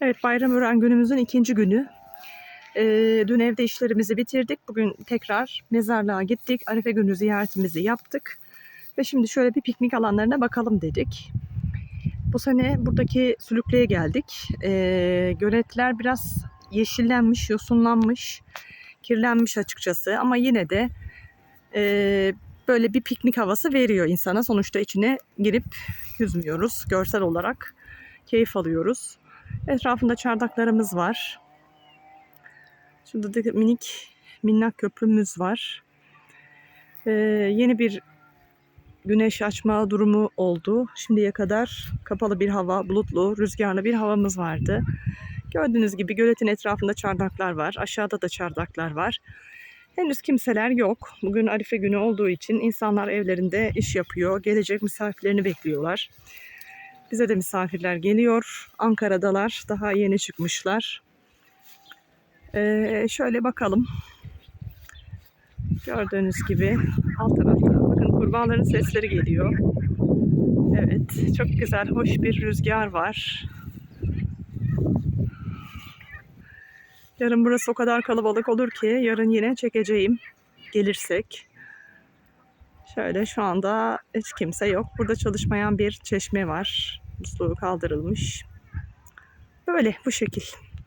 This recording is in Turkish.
Evet Bayramören günümüzün ikinci günü. Ee, dün evde işlerimizi bitirdik. Bugün tekrar mezarlığa gittik. Arife günü ziyaretimizi yaptık. Ve şimdi şöyle bir piknik alanlarına bakalım dedik. Bu sene buradaki sülüklüğe geldik. Ee, göletler biraz yeşillenmiş, yosunlanmış, kirlenmiş açıkçası. Ama yine de e, böyle bir piknik havası veriyor insana. Sonuçta içine girip yüzmüyoruz. Görsel olarak keyif alıyoruz. Etrafında çardaklarımız var. Şurada da minik minnak köprümüz var. Ee, yeni bir güneş açma durumu oldu. Şimdiye kadar kapalı bir hava, bulutlu, rüzgarlı bir havamız vardı. Gördüğünüz gibi göletin etrafında çardaklar var. Aşağıda da çardaklar var. Henüz kimseler yok. Bugün Arife günü olduğu için insanlar evlerinde iş yapıyor. Gelecek misafirlerini bekliyorlar. Bize de misafirler geliyor. Ankara'dalar. Daha yeni çıkmışlar. Ee, şöyle bakalım. Gördüğünüz gibi alt tarafta bakın kurbağaların sesleri geliyor. Evet, çok güzel, hoş bir rüzgar var. Yarın burası o kadar kalabalık olur ki yarın yine çekeceğim gelirsek. Şöyle şu anda hiç kimse yok. Burada çalışmayan bir çeşme var. Musluğu kaldırılmış. Böyle bu şekil.